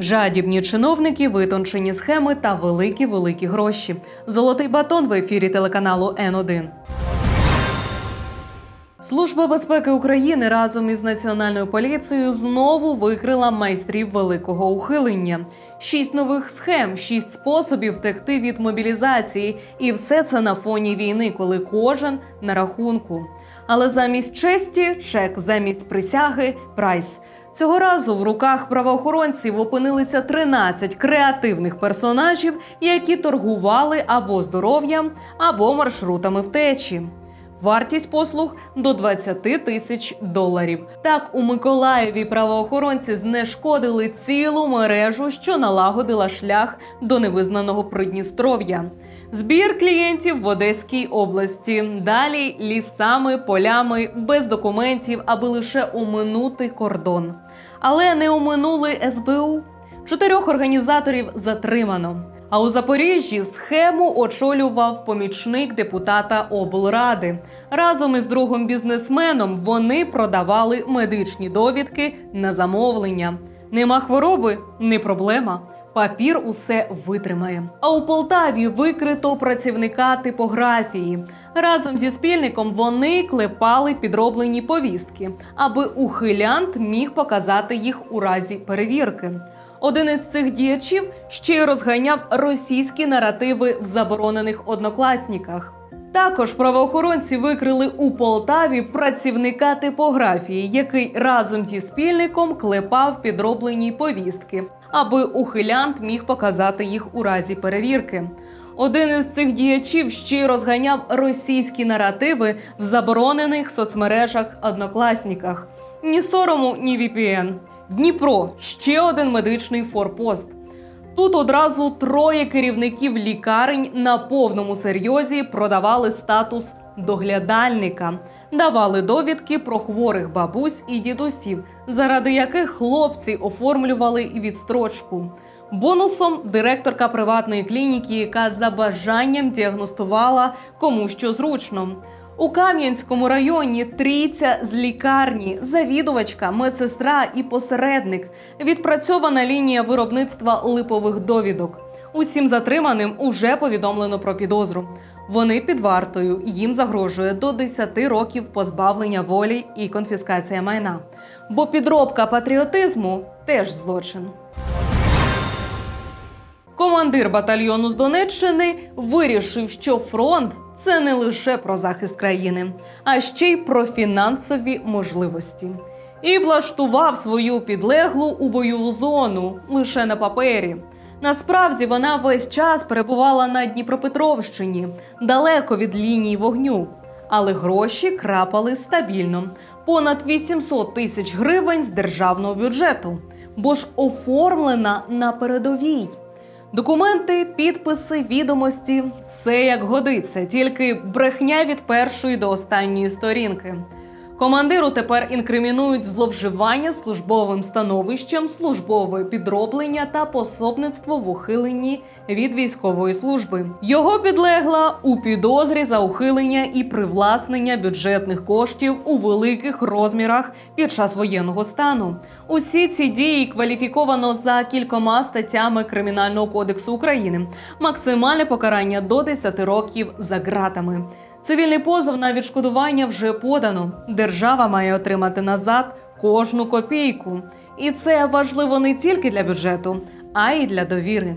Жадібні чиновники, витончені схеми та великі великі гроші. Золотий батон в ефірі телеканалу Н1. Служба безпеки України разом із національною поліцією знову викрила майстрів великого ухилення. Шість нових схем, шість способів втекти від мобілізації, і все це на фоні війни, коли кожен на рахунку. Але замість честі чек, замість присяги прайс. Цього разу в руках правоохоронців опинилися 13 креативних персонажів, які торгували або здоров'ям, або маршрутами втечі. Вартість послуг до 20 тисяч доларів. Так у Миколаєві правоохоронці знешкодили цілу мережу, що налагодила шлях до невизнаного Придністров'я. Збір клієнтів в Одеській області. Далі лісами, полями, без документів, аби лише оминути кордон. Але не оминули СБУ. Чотирьох організаторів затримано. А у Запоріжжі схему очолював помічник депутата облради. Разом із другим бізнесменом вони продавали медичні довідки на замовлення. Нема хвороби не проблема. Папір усе витримає. А у Полтаві викрито працівника типографії. Разом зі спільником вони клепали підроблені повістки, аби ухилянт міг показати їх у разі перевірки. Один із цих діячів ще й розганяв російські наративи в заборонених однокласниках. Також правоохоронці викрили у Полтаві працівника типографії, який разом зі спільником клепав підроблені повістки, аби ухилянт міг показати їх у разі перевірки. Один із цих діячів ще й розганяв російські наративи в заборонених соцмережах однокласниках. Ні сорому, ні VPN. Дніпро ще один медичний форпост. Тут одразу троє керівників лікарень на повному серйозі продавали статус доглядальника, давали довідки про хворих бабусь і дідусів, заради яких хлопці оформлювали відстрочку. Бонусом директорка приватної клініки, яка за бажанням діагностувала кому що зручно. У Кам'янському районі трійця з лікарні, завідувачка, медсестра і посередник. Відпрацьована лінія виробництва липових довідок. Усім затриманим уже повідомлено про підозру. Вони під вартою. Їм загрожує до 10 років позбавлення волі і конфіскація майна. Бо підробка патріотизму теж злочин. Командир батальйону з Донеччини вирішив, що фронт це не лише про захист країни, а ще й про фінансові можливості. І влаштував свою підлеглу у бойову зону лише на папері. Насправді вона весь час перебувала на Дніпропетровщині, далеко від лінії вогню, але гроші крапали стабільно понад 800 тисяч гривень з державного бюджету, бо ж оформлена на передовій. Документи, підписи, відомості все як годиться, тільки брехня від першої до останньої сторінки. Командиру тепер інкримінують зловживання службовим становищем, службове підроблення та пособництво в ухиленні від військової служби. Його підлегла у підозрі за ухилення і привласнення бюджетних коштів у великих розмірах під час воєнного стану. Усі ці дії кваліфіковано за кількома статтями Кримінального кодексу України. Максимальне покарання до 10 років за ґратами. Цивільний позов на відшкодування вже подано. Держава має отримати назад кожну копійку. І це важливо не тільки для бюджету, а й для довіри.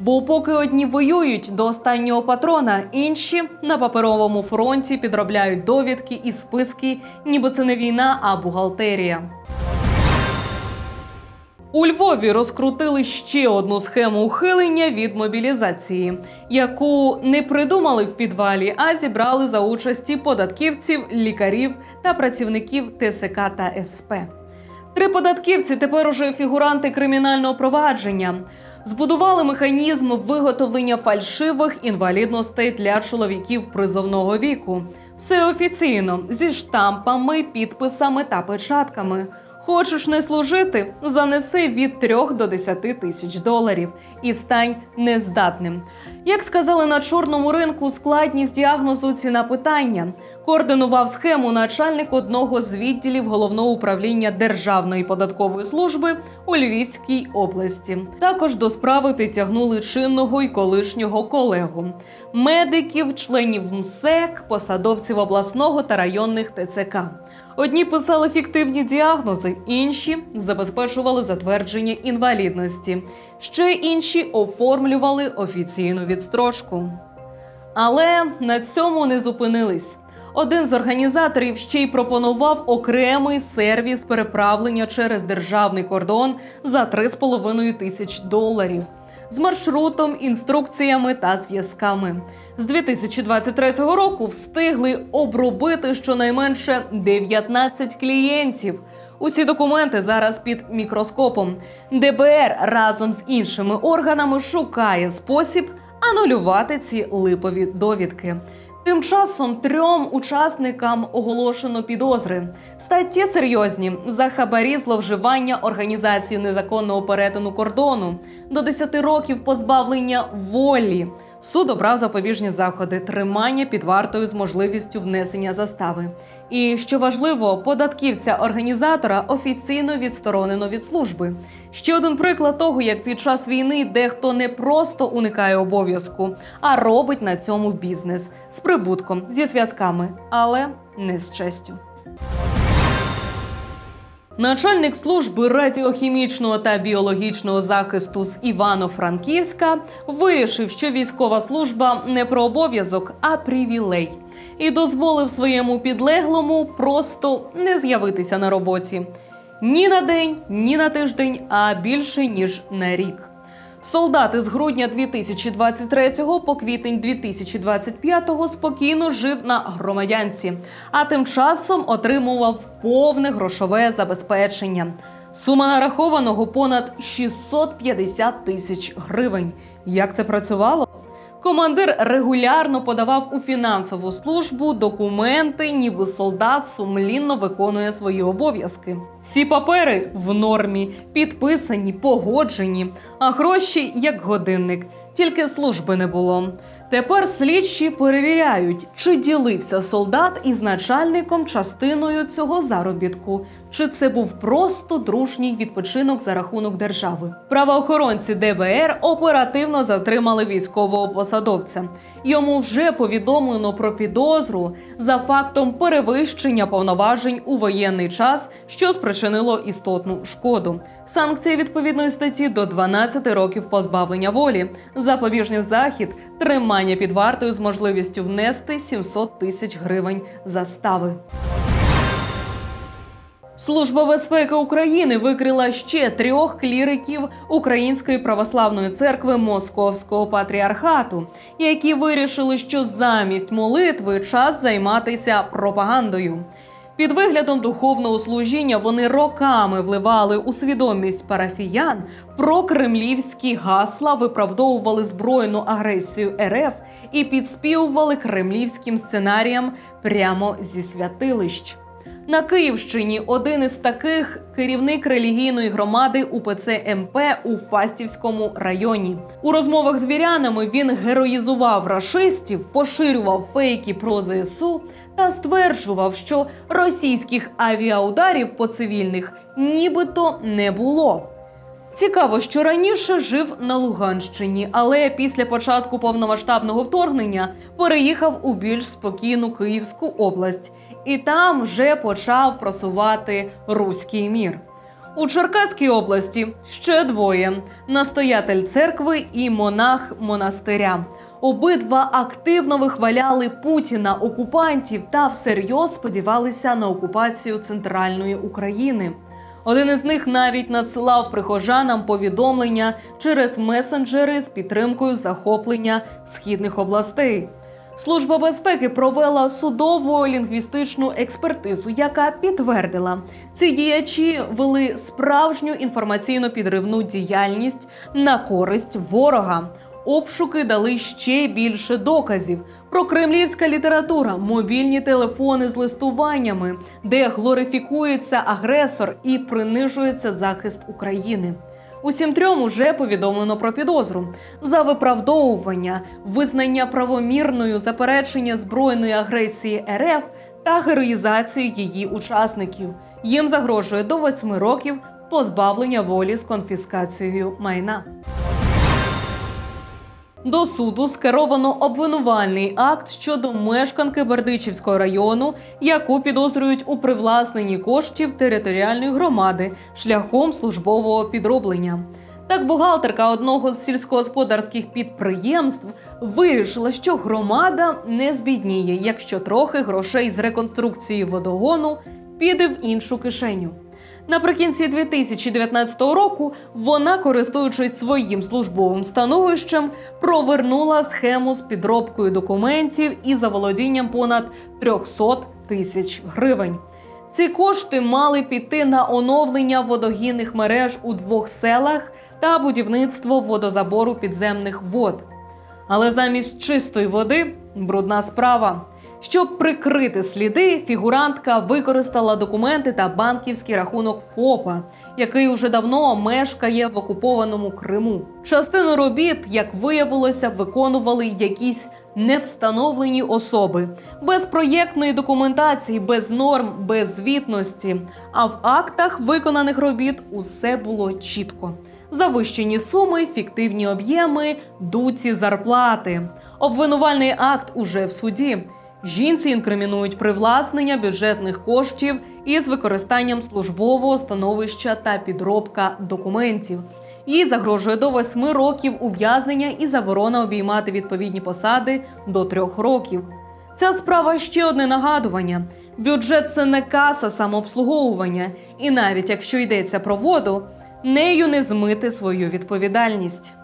Бо поки одні воюють до останнього патрона, інші на паперовому фронті підробляють довідки і списки, ніби це не війна, а бухгалтерія. У Львові розкрутили ще одну схему ухилення від мобілізації, яку не придумали в підвалі, а зібрали за участі податківців, лікарів та працівників ТСК та СП. Три податківці тепер уже фігуранти кримінального провадження. Збудували механізм виготовлення фальшивих інвалідностей для чоловіків призовного віку. Все офіційно зі штампами, підписами та печатками. Хочеш не служити? Занеси від 3 до 10 тисяч доларів і стань нездатним. Як сказали на чорному ринку, складність діагнозу ціна питання. Координував схему начальник одного з відділів головного управління Державної податкової служби у Львівській області. Також до справи підтягнули чинного і колишнього колегу, медиків, членів МСЕК, посадовців обласного та районних ТЦК. Одні писали фіктивні діагнози, інші забезпечували затвердження інвалідності. Ще інші оформлювали офіційну відстрочку. Але на цьому не зупинились. Один з організаторів ще й пропонував окремий сервіс переправлення через державний кордон за 3,5 тисяч доларів з маршрутом, інструкціями та зв'язками. З 2023 року встигли обробити щонайменше 19 клієнтів. Усі документи зараз під мікроскопом. ДБР разом з іншими органами шукає спосіб анулювати ці липові довідки. Тим часом трьом учасникам оголошено підозри. Статті серйозні за хабарі зловживання організації незаконного перетину кордону до 10 років позбавлення волі. Суд обрав запобіжні заходи тримання під вартою з можливістю внесення застави. І що важливо, податківця організатора офіційно відсторонено від служби. Ще один приклад того, як під час війни дехто не просто уникає обов'язку, а робить на цьому бізнес з прибутком, зі зв'язками, але не з честю. Начальник служби радіохімічного та біологічного захисту з Івано-Франківська вирішив, що військова служба не про обов'язок, а привілей, і дозволив своєму підлеглому просто не з'явитися на роботі ні на день, ні на тиждень, а більше ніж на рік. Солдат із грудня 2023 по квітень 2025 спокійно жив на громадянці, а тим часом отримував повне грошове забезпечення. Сума нарахованого понад 650 тисяч гривень. Як це працювало? Командир регулярно подавав у фінансову службу документи, ніби солдат сумлінно виконує свої обов'язки. Всі папери в нормі, підписані, погоджені, а гроші як годинник. Тільки служби не було. Тепер слідчі перевіряють, чи ділився солдат із начальником частиною цього заробітку, чи це був просто дружній відпочинок за рахунок держави. Правоохоронці ДБР оперативно затримали військового посадовця. Йому вже повідомлено про підозру за фактом перевищення повноважень у воєнний час, що спричинило істотну шкоду. Санкції відповідної статті до 12 років позбавлення волі, запобіжний захід, тримання під вартою з можливістю внести 700 тисяч гривень застави. Служба безпеки України викрила ще трьох кліриків Української православної церкви Московського патріархату, які вирішили, що замість молитви час займатися пропагандою. Під виглядом духовного служіння вони роками вливали у свідомість парафіян про кремлівські гасла, виправдовували збройну агресію РФ і підспівували кремлівським сценаріям прямо зі святилищ. На Київщині один із таких керівник релігійної громади УПЦ МП у Фастівському районі. У розмовах з вірянами він героїзував рашистів, поширював фейки про ЗСУ та стверджував, що російських авіаударів по цивільних нібито не було. Цікаво, що раніше жив на Луганщині, але після початку повномасштабного вторгнення переїхав у більш спокійну Київську область і там вже почав просувати руський мір. У Черкаській області ще двоє: настоятель церкви і монах монастиря. Обидва активно вихваляли Путіна окупантів та всерйоз сподівалися на окупацію центральної України. Один із них навіть надсилав прихожанам повідомлення через месенджери з підтримкою захоплення східних областей. Служба безпеки провела судово лінгвістичну експертизу, яка підтвердила, ці діячі вели справжню інформаційно підривну діяльність на користь ворога. Обшуки дали ще більше доказів про кремлівська література, мобільні телефони з листуваннями, де глорифікується агресор і принижується захист України. Усім трьом уже повідомлено про підозру за виправдовування, визнання правомірною заперечення збройної агресії РФ та героїзацію її учасників. Їм загрожує до восьми років позбавлення волі з конфіскацією майна. До суду скеровано обвинувальний акт щодо мешканки Бердичівського району, яку підозрюють у привласненні коштів територіальної громади шляхом службового підроблення. Так, бухгалтерка одного з сільськогосподарських підприємств вирішила, що громада не збідніє, якщо трохи грошей з реконструкції водогону піде в іншу кишеню. Наприкінці 2019 року вона, користуючись своїм службовим становищем, провернула схему з підробкою документів і заволодінням понад 300 тисяч гривень. Ці кошти мали піти на оновлення водогінних мереж у двох селах та будівництво водозабору підземних вод. Але замість чистої води брудна справа. Щоб прикрити сліди, фігурантка використала документи та банківський рахунок ФОПа, який уже давно мешкає в окупованому Криму. Частину робіт, як виявилося, виконували якісь невстановлені особи без проєктної документації, без норм, без звітності. А в актах виконаних робіт усе було чітко. Завищені суми, фіктивні об'єми, дуці зарплати. Обвинувальний акт уже в суді. Жінці інкримінують привласнення бюджетних коштів із використанням службового становища та підробка документів. Їй загрожує до восьми років ув'язнення і заборона обіймати відповідні посади до трьох років. Ця справа ще одне нагадування: бюджет це не каса самообслуговування, і навіть якщо йдеться про воду, нею не змити свою відповідальність.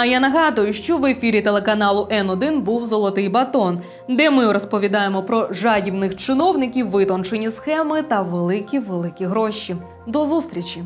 А я нагадую, що в ефірі телеканалу Н1 був золотий батон, де ми розповідаємо про жадібних чиновників, витончені схеми та великі великі гроші. До зустрічі!